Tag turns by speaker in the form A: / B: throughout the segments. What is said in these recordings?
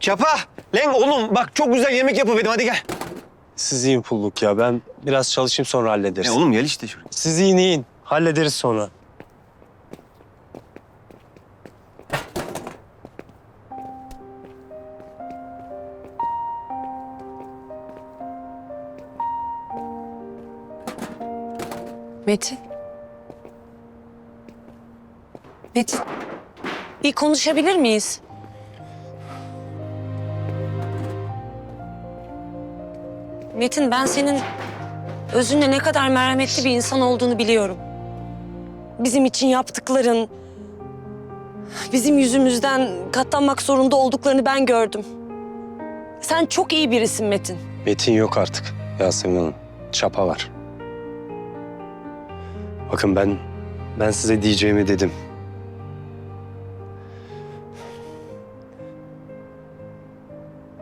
A: Çapa! Lan oğlum bak çok güzel yemek yapıverdim hadi gel.
B: Siz yiyin pulluk ya. Ben biraz çalışayım sonra hallederiz.
A: E oğlum gel işte şuraya.
B: Siz yiyin yiyin. Hallederiz sonra.
C: Metin. Metin. Bir konuşabilir miyiz? Metin ben senin özünle ne kadar merhametli bir insan olduğunu biliyorum. Bizim için yaptıkların, bizim yüzümüzden katlanmak zorunda olduklarını ben gördüm. Sen çok iyi birisin Metin.
B: Metin yok artık Yasemin Hanım. Çapa var. Bakın ben ben size diyeceğimi dedim.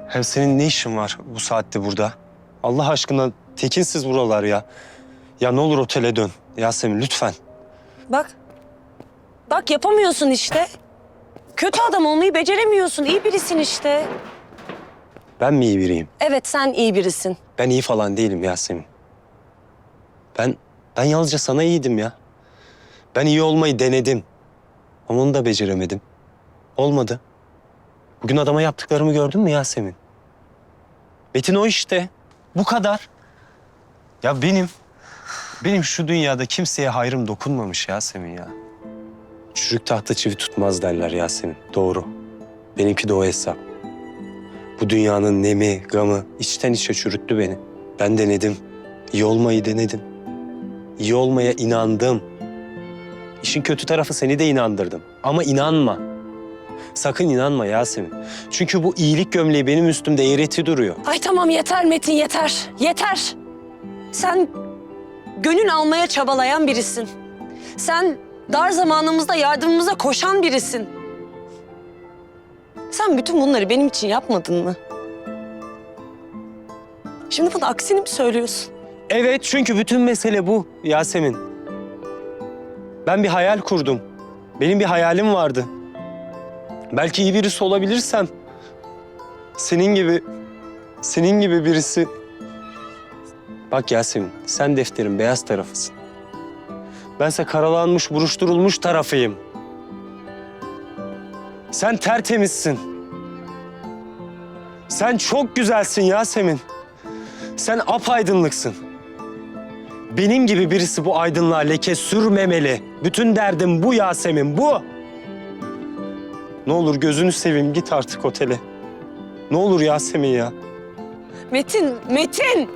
B: Hem senin ne işin var bu saatte burada? Allah aşkına tekinsiz buralar ya. Ya ne olur otele dön. Yasemin lütfen.
C: Bak. Bak yapamıyorsun işte. Kötü adam olmayı beceremiyorsun. İyi birisin işte.
B: Ben mi iyi biriyim?
C: Evet sen iyi birisin.
B: Ben iyi falan değilim Yasemin. Ben ben yalnızca sana iyiydim ya. Ben iyi olmayı denedim. Ama onu da beceremedim. Olmadı. Bugün adama yaptıklarımı gördün mü Yasemin? Metin o işte. Bu kadar. Ya benim, benim şu dünyada kimseye hayrım dokunmamış Yasemin ya. Çürük tahta çivi tutmaz derler Yasemin. Doğru. Benimki de o hesap. Bu dünyanın nemi, gamı içten içe çürüttü beni. Ben denedim. İyi olmayı denedim. İyi olmaya inandım. İşin kötü tarafı seni de inandırdım. Ama inanma. Sakın inanma Yasemin. Çünkü bu iyilik gömleği benim üstümde eğreti duruyor.
C: Ay tamam yeter Metin yeter. Yeter. Sen gönül almaya çabalayan birisin. Sen dar zamanımızda yardımımıza koşan birisin. Sen bütün bunları benim için yapmadın mı? Şimdi bana aksini mi söylüyorsun?
B: Evet çünkü bütün mesele bu Yasemin. Ben bir hayal kurdum. Benim bir hayalim vardı. Belki iyi birisi olabilirsem senin gibi senin gibi birisi Bak Yasemin sen defterin beyaz tarafısın. Bense karalanmış, buruşturulmuş tarafıyım. Sen tertemizsin. Sen çok güzelsin Yasemin. Sen apaydınlıksın. Benim gibi birisi bu aydınlığa leke sürmemeli. Bütün derdim bu Yasemin, bu. Ne olur gözünü seveyim git artık otele. Ne olur Yasemin ya.
C: Metin, Metin!